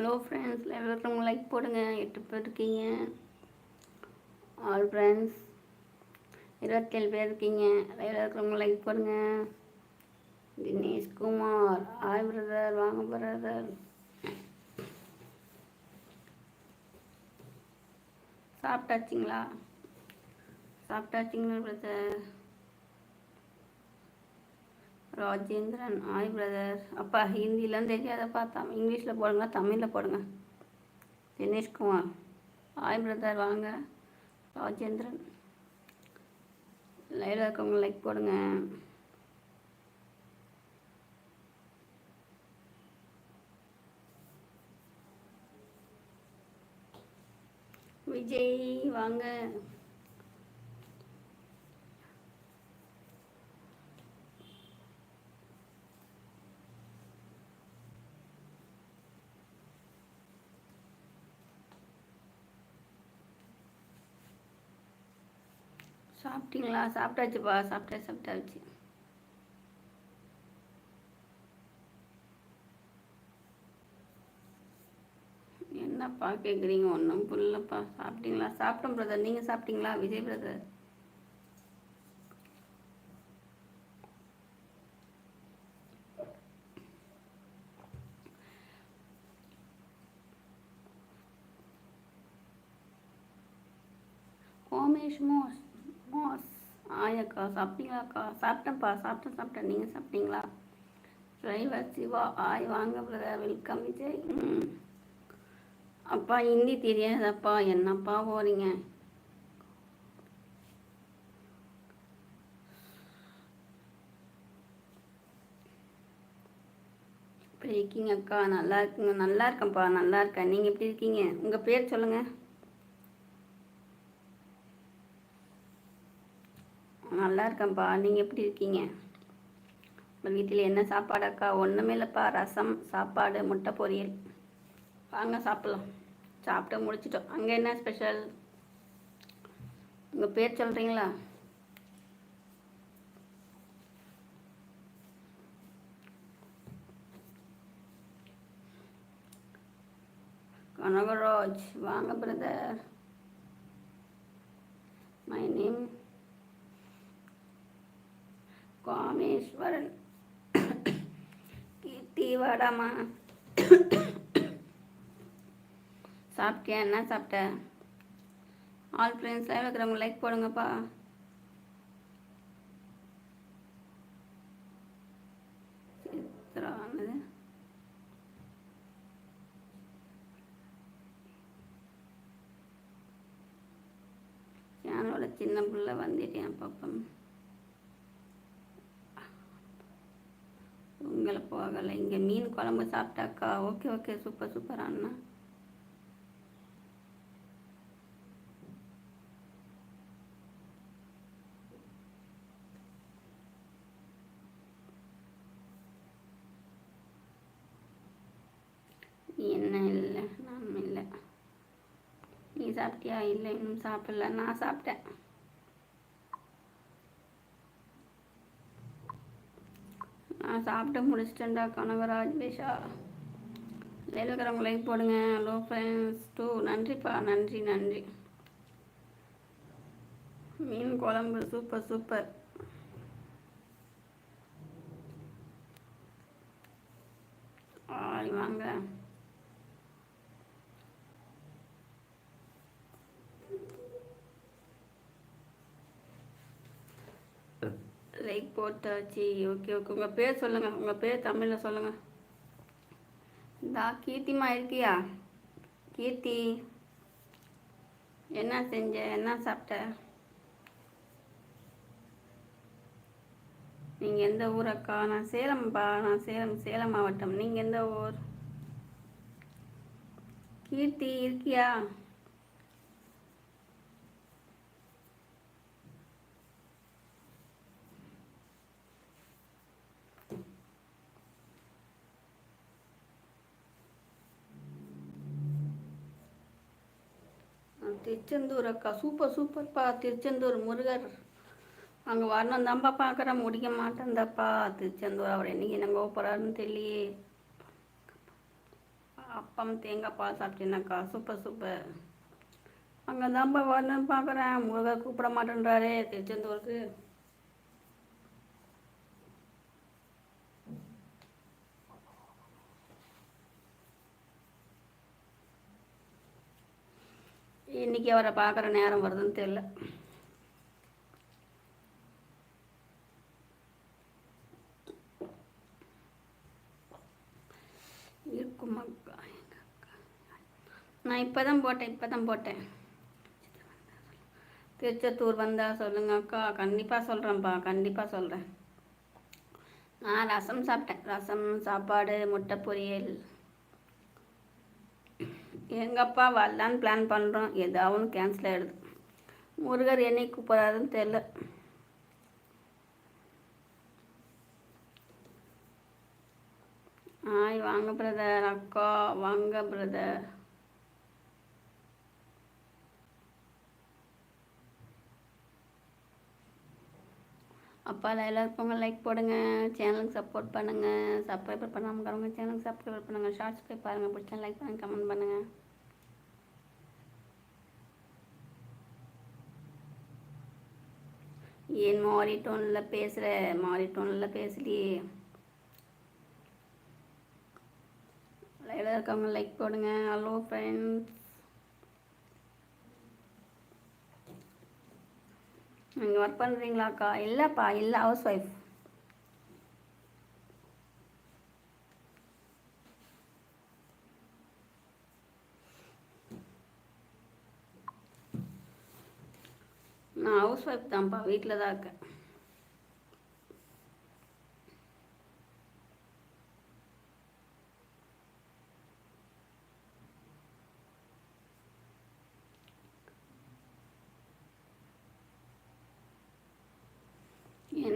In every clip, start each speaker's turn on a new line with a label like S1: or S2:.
S1: Hello friends எல்லாருக்கும் like போடுங்க. எட்டு பேர் இருக்கீங்க. ஆல் ஃப்ரெண்ட்ஸ் இருபத்தேழு பேர் இருக்கீங்க. எல்லாருக்கும் லைக் போடுங்க. தினேஷ் குமார் ஆய் பிரதர் வாங்க பிரதர் சாப்பிட்டாச்சிங்களா? சாப்பிட்டாச்சிங்களா பிரதர் ராஜேந்திரன். ஆய் பிரதர் அப்பா ஹிந்திலாம் தெரியாதப்பா தம் இங்கிலீஷில் போடுங்க தமிழில் போடுங்க. தினேஷ்குமார். ஆய் பிரதர் வாங்க. ராஜேந்திரன். லைவில் இருக்கவங்க லைக் போடுங்க. விஜய் வாங்க. சாப்பிட்டீங்களா? சாப்பிட்டாச்சுப்பா சாப்பிட்டா சாப்பிட்டாச்சு. என்னப்பா கேட்குறீங்க ஒன்றும் புரியலப்பா. சாப்பிட்டீங்களா? சாப்பிட்டோம் பிரதர் நீங்கள் சாப்பிட்டீங்களா விஜய் பிரதர் கோமேஷ் மோஸ். மாஸ் ஆயக்கா சாப்பிட்டீங்களாக்கா? சாப்பிட்டேன்ப்பா சாப்பிட்டேன் சாப்பிட்டேன். நீங்கள் சாப்பிட்டீங்களா? டிரைவர் சிவா ஆய் வாங்க பிரதர் வெல்கம் விஜய். அப்பா ஹிந்தி தெரியாதப்பா. என்னப்பா போகிறீங்க எப்படி இருக்கீங்க அக்கா நல்லா இருக்குங்க. நல்லா இருக்கேன்ப்பா. நல்லா இருக்கேன். நீங்கள் எப்படி இருக்கீங்க? உங்கள் பேர் சொல்லுங்கள் நல்லா இருக்கேன்ப்பா. நீங்கள் எப்படி இருக்கீங்க? உங்கள் வீட்டில் என்ன சாப்பாடு அக்கா? ஒன்றுமே இல்லைப்பா. ரசம் சாப்பாடு முட்டை பொரியல். வாங்க சாப்பிட்லாம். சாப்பிட்டு முடிச்சிட்டோம். அங்கே என்ன ஸ்பெஷல் உங்கள் பேர் சொல்கிறீங்களா கனகராஜ். வாங்க brother my name Kameswaran Keerthi வாடாமா. சாப்பிட்டியா? என்ன சாப்பிட்ட? ஆல் ஃப்ரெண்ட்ஸ் லைவ் இருக்கிறவங்க லைக் போடுங்கப்பா. சித்திரானது என்னது சேனலோட சின்ன பிள்ளை வந்துட்டேன் பாப்பம் உங்களை போகலை. இங்கே மீன் குழம்பு சாப்பிட்டாக்கா ஓகே ஓகே சூப்பர் சூப்பர் அண்ணா. என்ன இல்லை? நான் இல்லை. நீ சாப்பிட்டியா? இல்லை இன்னும் சாப்பிடல. நான் சாப்பிட்டேன். நான் சாப்பிட்டு முடிச்சிட்டேன்டா கனகராஜ் விஷா இருக்கிறவங்க லைக் போடுங்க. ஹலோ ஃப்ரெண்ட்ஸ் டூ நன்றிப்பா. நன்றி நன்றி. மீன் குழம்பு சூப்பர் சூப்பர் வாங்க. லைக் போட்டாச்சு. Okay okay. உங்கள் பேர் சொல்லுங்கள் உங்கள் பேர் தமிழில் சொல்லுங்கள் தா கீர்த்திமா இருக்கியா? கீர்த்தி என்ன செஞ்ச? என்ன சாப்பிட்ட? நீங்கள் எந்த ஊர் அக்கா நான் சேலம்ப்பா நான் சேலம் சேலம் மாவட்டம். நீங்கள் எந்த ஊர்? கீர்த்தி இருக்கியா? திருச்செந்தூர் அக்கா சூப்பர் சூப்பர்ப்பா திருச்செந்தூர் முருகர். அங்கே வரணும் தான்ப்பா பார்க்குறேன் முடிக்க மாட்டேன்தாப்பா திருச்செந்தூர் அவர் என்னைக்கு என்னங்க போகிறாருன்னு தெரியலையே. அப்பம் தேங்காய் பால் சாப்பிட்டேனாக்கா சூப்பர் சூப்பர் அங்கே தான்ப்பா வரணும்னு பார்க்குறேன் முருகர் கூப்பிட மாட்டேன்றாரே திருச்செந்தூருக்கு. இன்னைக்கு அவரை பார்க்குற நேரம் வருதுன்னு தெரில இருக்குமாக்கா நான் இப்போ தான் போட்டேன் இப்போ தான் போட்டேன். திருச்செத்தூர் வந்தால் சொல்லுங்க அக்கா கண்டிப்பாக சொல்கிறேன்ப்பா கண்டிப்பாக சொல்கிறேன் நான் ரசம் சாப்பிட்டேன். ரசம் சாப்பாடு முட்டை பொரியல். எங்கப்பா வரலான்னு பிளான் பண்ணுறோம் ஏதாவது கேன்சல் ஆகிடுது முருகர் என்னைக்கு கூப்பிட்றாருன்னு தெரில ஆய் வாங்க பிரதர் அக்கா வாங்க பிரதர் அப்பா எல்லாருக்கும் லைக் போடுங்க சேனலுக்கு சப்போர்ட் பண்ணுங்கள் சப்ஸ்கிரைபர் பண்ணாமல் சேனலுக்கு சப்ஸ்கிரைபர் பண்ணுங்கள் ஷார்ட்ஸ் போய் பாருங்கள் பிடிச்சா லைக் பண்ணுங்கள் கமெண்ட் பண்ணுங்கள் ஏன் மாறி டோனில் பேசுகிற மாறி டோனில் பேசலையே. லைவில் இருக்கவங்க லைக் போடுங்க. ஹலோ ஃப்ரெண்ட்ஸ் நீங்கள் ஒர்க் பண்ணுறீங்களாக்கா இல்லைப்பா இல்லை ஹவுஸ் ஒய்ஃப் நான் ஹவுஸ் ஒய்ஃப் தான்ப்பா வீட்டில் தான் இருக்கேன்.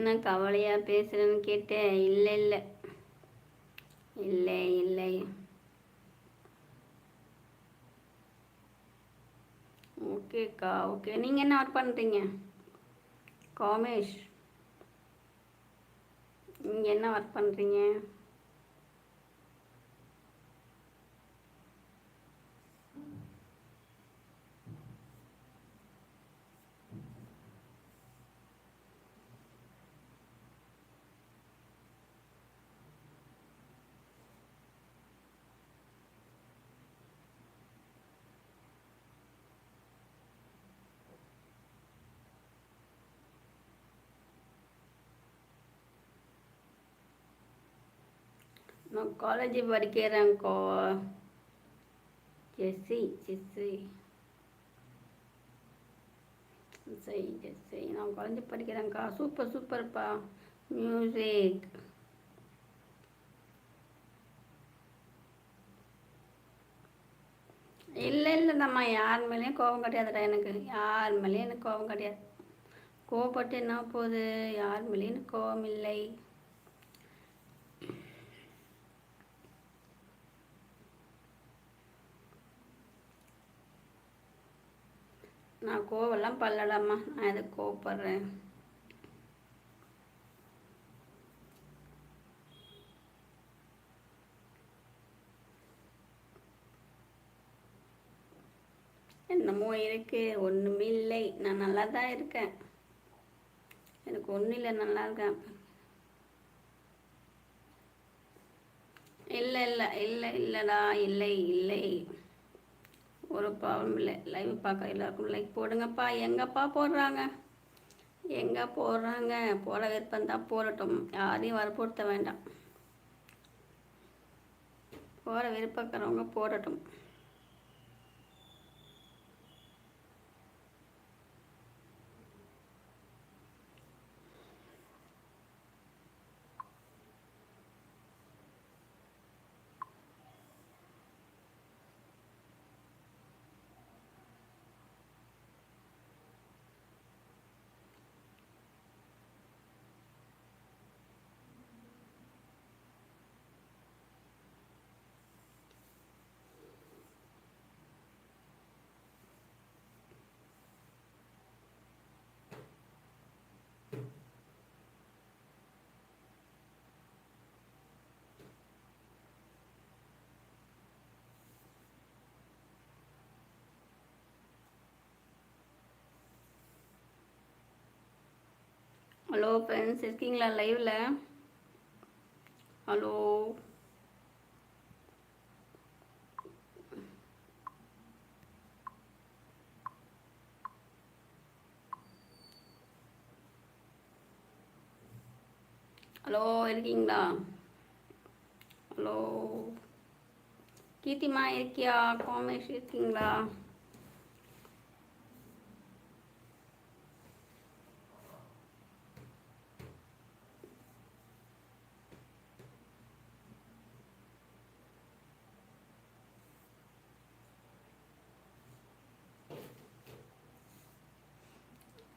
S1: என்ன கவலையாக பேசுகிறேன்னு கேட்டேன் இல்லை இல்லை. இல்லை இல்லை. ஓகேக்கா ஓகே. நீங்கள் என்ன ஒர்க் பண்ணுறீங்க காமேஷ். நீங்கள் என்ன ஒர்க் பண்ணுறீங்க நான் காலேஜ் படிக்கிறேன்க்கோ ஜெஸ்ஸி ஜெஸ்ஸி. சரி ஜெஸ்ஸி. நான் காலேஜ் படிக்கிறேன்க்கா சூப்பர் சூப்பர்ப்பா மியூசிக் இல்லை இல்லை நம்ம யார் மேலேயும் கோபம் கிடையாதுடா எனக்கு. யார் மேலேயும் எனக்கு கோபம் கிடையாது. கோபப்பட்டு என்ன போகுது? யார் மேலேயும் எனக்கு கோபம் இல்லை. நான் கோவெல்லாம் பல்லடாம்மா. நான் எதுக்கு கோவப்படுறேன். என்னமோ இருக்கு. ஒன்றுமே இல்லை. நான் நல்லா தான் இருக்கேன். எனக்கு ஒன்றும் இல்லை. நல்லா இருக்கேன். இல்லை இல்லை. இல்லை இல்லைடா. இல்லை இல்லை. ஒரு ப்ராப்ளம் இல்லை. லைவ் பார்க்க எல்லாருக்கும் லைக் போடுங்கப்பா. எங்கப்பா போடுறாங்க? எங்கே போடுறாங்க? போட விருப்பம் தான் போடட்டும். யாரையும் வற்புறுத்த வேண்டாம். போட விருப்பக்கிறவங்க போடட்டும். ஹலோ ஃப்ரெண்ட்ஸ் இருக்கீங்களா லைவ்ல ஹலோ ஹலோ இருக்கீங்களா? ஹலோ கீர்த்திமா இருக்கியா? காமேஷ் இருக்கீங்களா?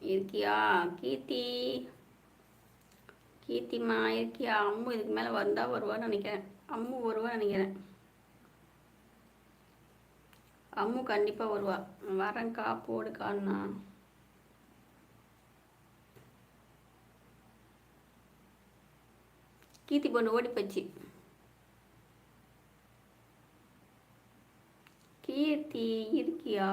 S1: இருக்கியா? கீர்த்தி. கீர்த்திமா இருக்கியா? அம்மு இதுக்கு மேலே வந்தால் வருவான்னு நினைக்கிறேன். அம்மு வருவான்னு நினைக்கிறேன். அம்மு கண்டிப்பாக வருவா. வரேன்க்கா போடுக்கான்னா கீர்த்தி பொண்ணு ஓடி போச்சு. கீர்த்தி இருக்கியா?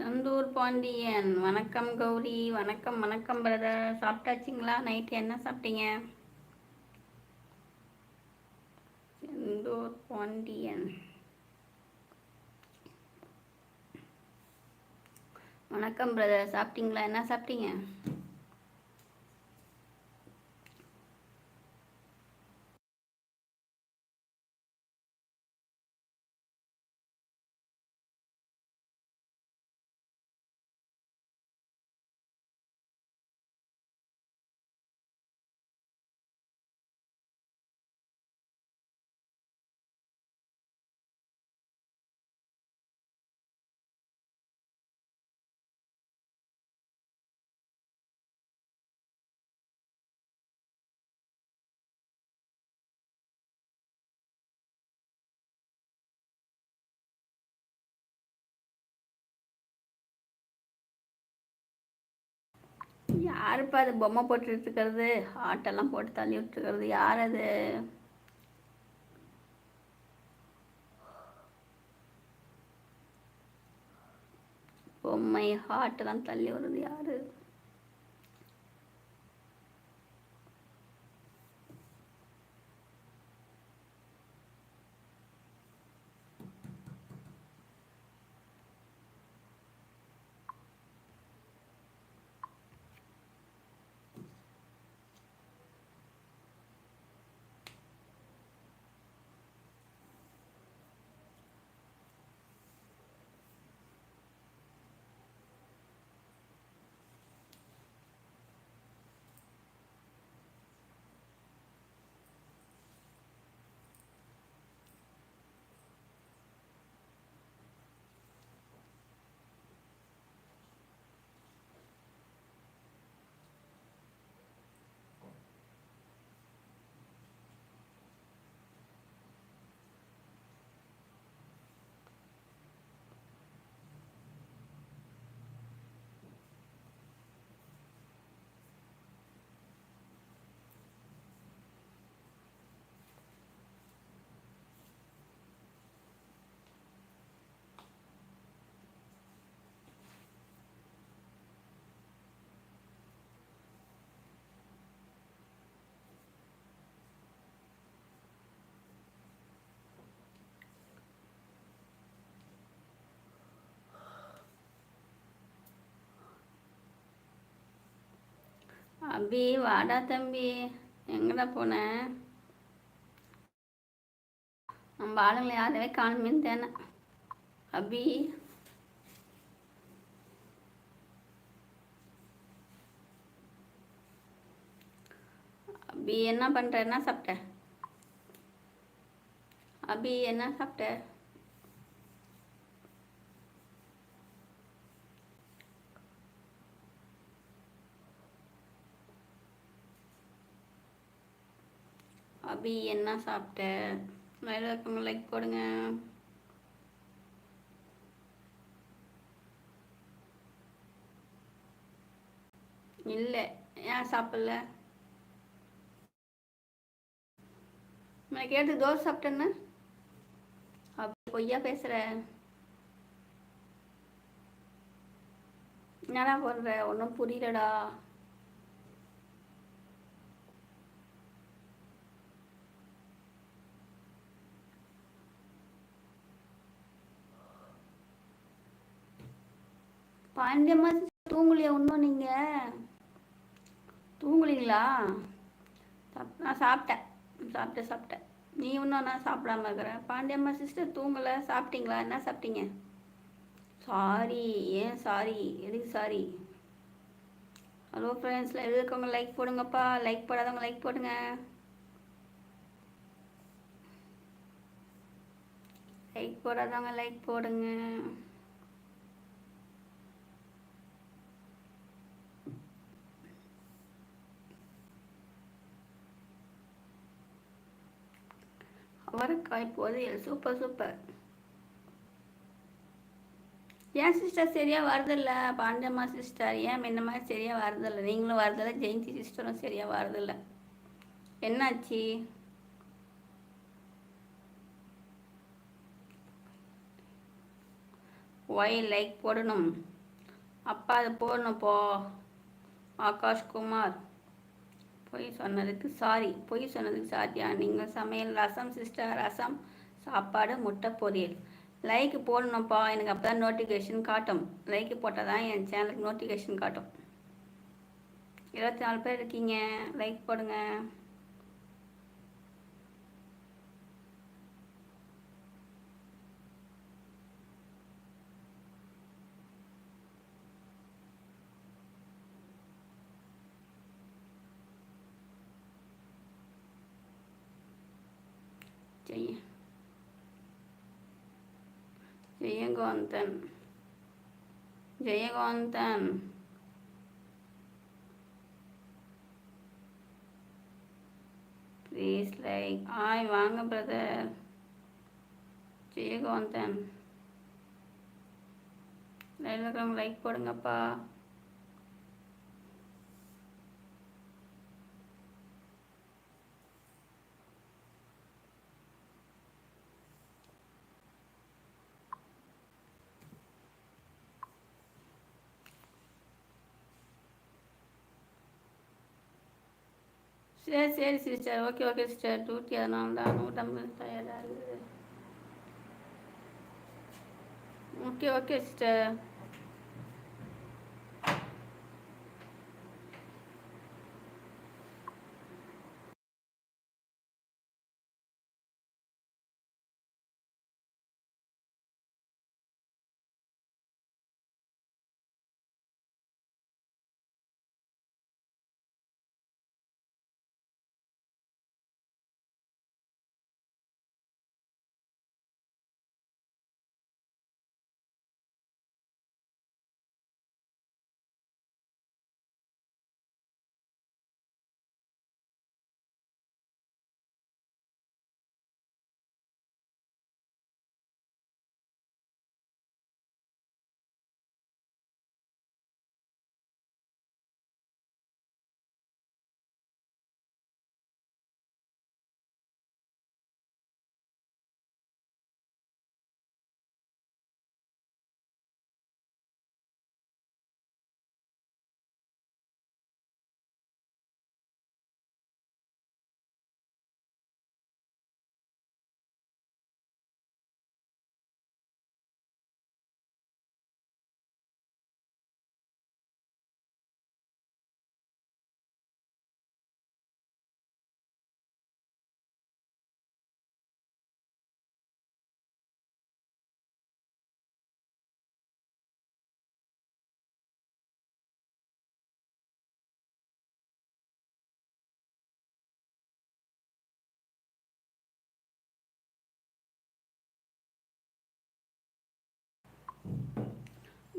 S1: சந்தூர் பாண்டியன். வணக்கம் கௌரி. வணக்கம் வணக்கம் பிரதர் சாப்பிட்டாச்சிங்களா? நைட்டு என்ன சாப்பிட்டீங்க? செந்தூர் பாண்டியன். வணக்கம் பிரதர் சாப்பிட்டீங்களா? என்ன சாப்பிட்டீங்க? யாருப்பா அது பொம்மை போட்டு இருக்கிறது ஆட்டெல்லாம் போட்டு தள்ளி விட்டுருக்கிறது. யார் அது? பொம்மை ஹார்ட்டெல்லாம் தள்ளி வருது யாரு? அபி வாடா தம்பி. எங்கடா போன? நம்ம ஆளுங்களை யாரவே காணுமேன்னு தேன அபி. அபி என்ன பண்ற? என்ன சாப்பிட்ட? அபி என்ன சாப்பிட்ட? அபி என்ன சாப்பிட்ட? மேலே இருக்கவங்க லைக் போடுங்க. இல்லை ஏன் சாப்பிடல? நான் கேட்டு தோசை சாப்பிட்டேன்னு. அப்படி பொய்யா பேசுகிற என்னடா போடுற ஒன்றும் புரியலடா. பாண்டியம்மா தூங்கலையா இன்னும் நீங்கள் தூங்குலீங்களா? நான் சாப்பிட்டேன். சாப்பிட்டேன் சாப்பிட்டேன் நீ இன்னும் நான் சாப்பிடாம இருக்கிறேன் பாண்டியம்மா சிஸ்டர் தூங்கலை. சாப்பிட்டீங்களா? என்ன சாப்பிட்டீங்க? சாரி ஏன் சாரி எதுக்கு சாரி ஹலோ ஃப்ரெண்ட்ஸில் எது இருக்கவங்க லைக் போடுங்கப்பா. லைக் போடாதவங்க லைக் போடுங்க. லைக் போடாதவங்க லைக் போடுங்க. அவரைக்காய் பொரியல் சூப்பர் சூப்பர் ஏன் சிஸ்டர் சரியாக வரதில்ல? பாண்டியம்மா சிஸ்டர் ஏன் என்ன மாதிரி சரியாக வரதில்லை? நீங்களும் வரதில்லை ஜெயந்தி சிஸ்டரும் சரியாக வரதில்லை. என்னாச்சு? ஒய் லைக் போடணும். அப்பா அதை போடணும் போ. ஆகாஷ் குமார் பொய் சொன்னதுக்கு சாரி. பொய் சொன்னதுக்கு சாரியா நீங்கள் சமையல் ரசம் சிஸ்டர் ரசம் சாப்பாடு முட்டை பொரியல். லைக் போடணும்ப்பா. எனக்கு அப்போ தான் நோட்டிஃபிகேஷன் காட்டும். லைக் போட்டால் தான் என் சேனலுக்கு நோட்டிஃபிகேஷன் காட்டும். இருபத்தி நாலு பேர் இருக்கீங்க. லைக் போடுங்க. ஜெயகாந்தன் ஜெயகாந்தன் ப்ளீஸ் லைக் ஆய் வாங்க பிரதர் ஜெயகாந்தன் லைக் லைக் போடுங்கப்பா சரி சரி sister okay okay sister duty அதனால தான் நூற்றம்பது டயர்டாக இருக்குது. Okay okay sister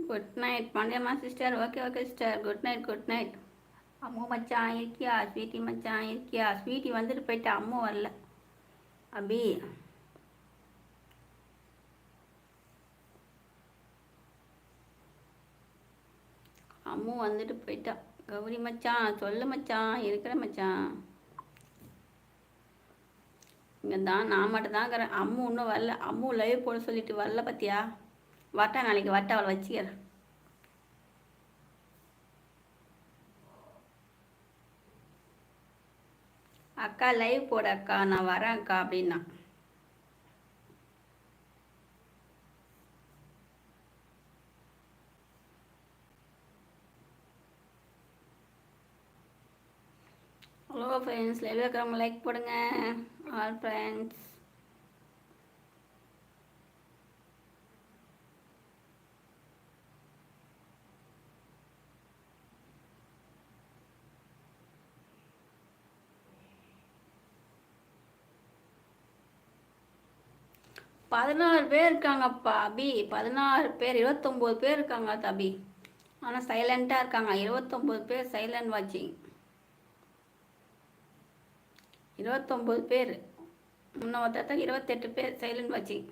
S1: good night Pandiyamma sister okay okay sister good night good night Ammu மச்சான் இருக்கியா? ஸ்வீட்டி மச்சான் இருக்கியா? ஸ்வீட்டி வந்துட்டு போயிட்டா அம்மு வரல. அபி. அம்மு வந்துட்டு போயிட்டா. கௌரி மச்சான் சொல்லு மச்சான் இருக்கிற மச்சான் இங்கே தான் நான் மட்டும் தான் இருக்கிறேன். அம்மு இன்னும் வரல. அம்மு லைவ் போட சொல்லிட்டு வரல பார்த்தியா வரட்டா நாளைக்கு வரட்டா அவளை வச்சுக்கிறேன். அக்கா லைவ் போட அக்கா நான் வரேன் அக்கா அப்படின்னா. ஹலோ ஃப்ரெண்ட்ஸ் லைவ் இருக்கிறவங்க லைக் போடுங்க. ஆல் ஃப்ரெண்ட்ஸ் பதினாறு பேர் இருக்காங்கப்பா அபி. பதினாறு பேர் இருபத்தொம்போது பேர் இருக்காங்க தபி. ஆனால் சைலண்ட்டாக இருக்காங்க. இருபத்தொம்போது பேர் சைலண்ட் வாட்சிங் இருபத்தொம்போது பேர். முன்ன ஒருத்தர் இருபத்தெட்டு பேர் சைலண்ட் வாட்சிங்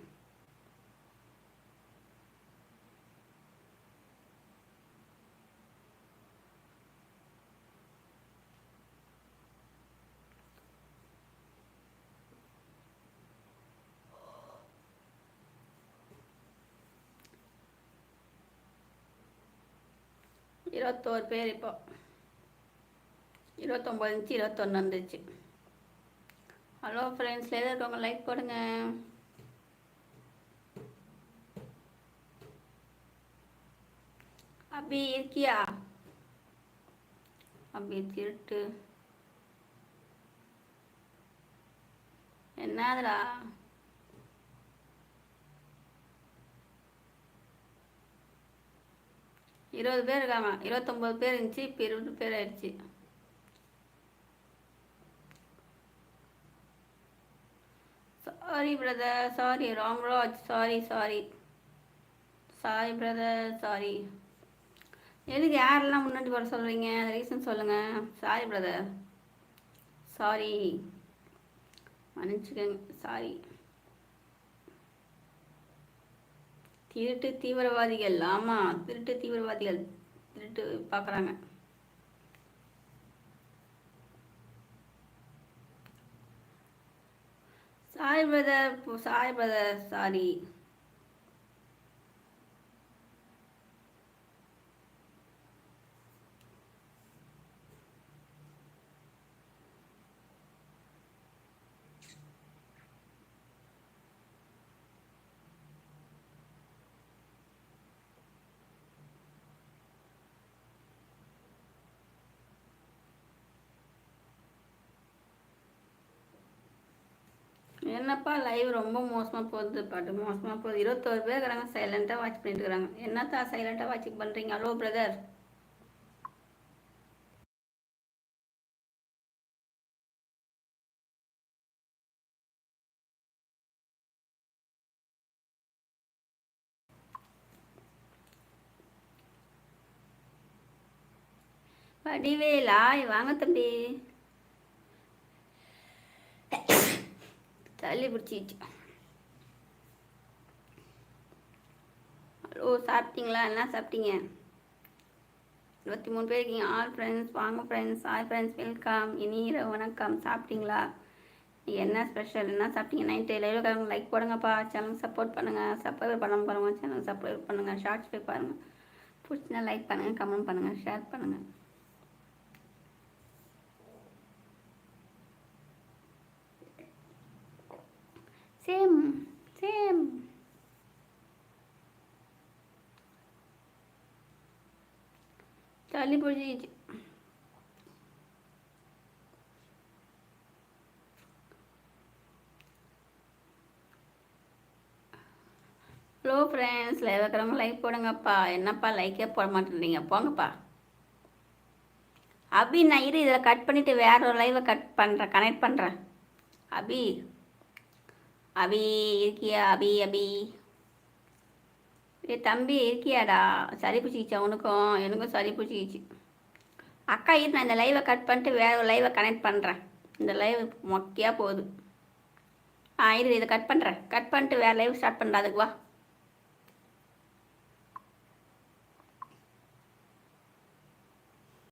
S1: இருபத்தோரு பேர் இப்போ. இருபத்தொம்பது இருந்துச்சு இருபத்தொன்று வந்துச்சு ஹலோ ஃப்ரெண்ட்ஸ் எதாவது இருக்கவங்க லைக் போடுங்க. அப்படி இருக்கியா? அப்படி திருட்டு என்னதுடா? இருபது பேர் இருக்காங்க. இருபத்தொம்போது பேர் இருந்துச்சு இப்போ இருபது பேர் ஆயிடுச்சு. Sorry brother sorry Ramraj sorry sorry sorry brother sorry எதுக்கு யாரெல்லாம் முன்னாடி வர சொல்கிறீங்க ரீசன் சொல்லுங்கள் சாரி பிரதர் சாரி மன்னிச்சுக்கங்க. சாரி திருட்டு தீவிரவாதிகள் ஆமாம் திருட்டு தீவிரவாதிகள் திருட்டு பார்க்குறாங்க Sai brother Sai brother sorry என்னப்பா லைவ் ரொம்ப மோசமாக போகுது பாட்டு மோசமாக போகுது. இருபத்தோரு பேர் இருக்கிறாங்க சைலண்ட்டாக வாட்ச் பண்ணிட்டு இருக்கிறாங்க என்னத்தா சைலண்ட்டாக வாட்ச் பண்ணுறீங்க ஹலோ பிரதர் வடிவேலா வாங்க தம்பி. தள்ளி பிடிச்சிச்சு ஹலோ சாப்பிட்டீங்களா? என்ன சாப்பிட்டீங்க? இருபத்தி மூணு பேர் இருக்கீங்க. ஆல் ஃப்ரெண்ட்ஸ் வாங்க ஃப்ரெண்ட்ஸ் ஆல் ஃப்ரெண்ட்ஸ் வெல்கம் இனி வணக்கம். சாப்பிட்டீங்களா? என்ன ஸ்பெஷல் என்ன சாப்பிட்டீங்க? நைட்டு லைவ்ல லைக் போடுங்கப்பா. சேனல் சப்போர்ட் பண்ணுங்கள் சப்போர்ட் பண்ண பாருங்கள் சேனல் சப்போர்ட் பண்ணுங்கள் ஷார்ட்ஸ் போய் பாருங்கள் பிடிச்சினா லைக் பண்ணுங்கள் கமெண்ட் பண்ணுங்கள் ஷேர் பண்ணுங்கள் சேம் சேம் சளி பிடிச்சிக்கிச்சு ஹலோ ஃப்ரெண்ட்ஸ் லைவ் வைக்கிறவங்க லைக் போடுங்கப்பா. என்னப்பா லைக்கே போட மாட்டேறீங்க போங்கப்பா. அபி நான் இரு. இதில் கட் பண்ணிவிட்டு வேற ஒரு லைவை கட் பண்ணுறேன் கனெக்ட் பண்ணுறேன் அபி. அபி இருக்கியா அபி அபி? ஏ தம்பி இருக்கியாடா? சரி பிடிச்சிக்கிச்சா உனக்கும்? எனக்கும் சரி பிடிச்சிக்கிச்சு. அக்கா இரு நான் இந்த லைவை கட் பண்ணிட்டு வேற ஒரு லைவை கனெக்ட் பண்ணுறேன் இந்த லைவ் மொக்கையாக போகுது. ஆ இரு இதை கட் பண்ணுறேன் கட் பண்ணிட்டு வேறு லைவ் ஸ்டார்ட் பண்ணுறதுக்கு வா.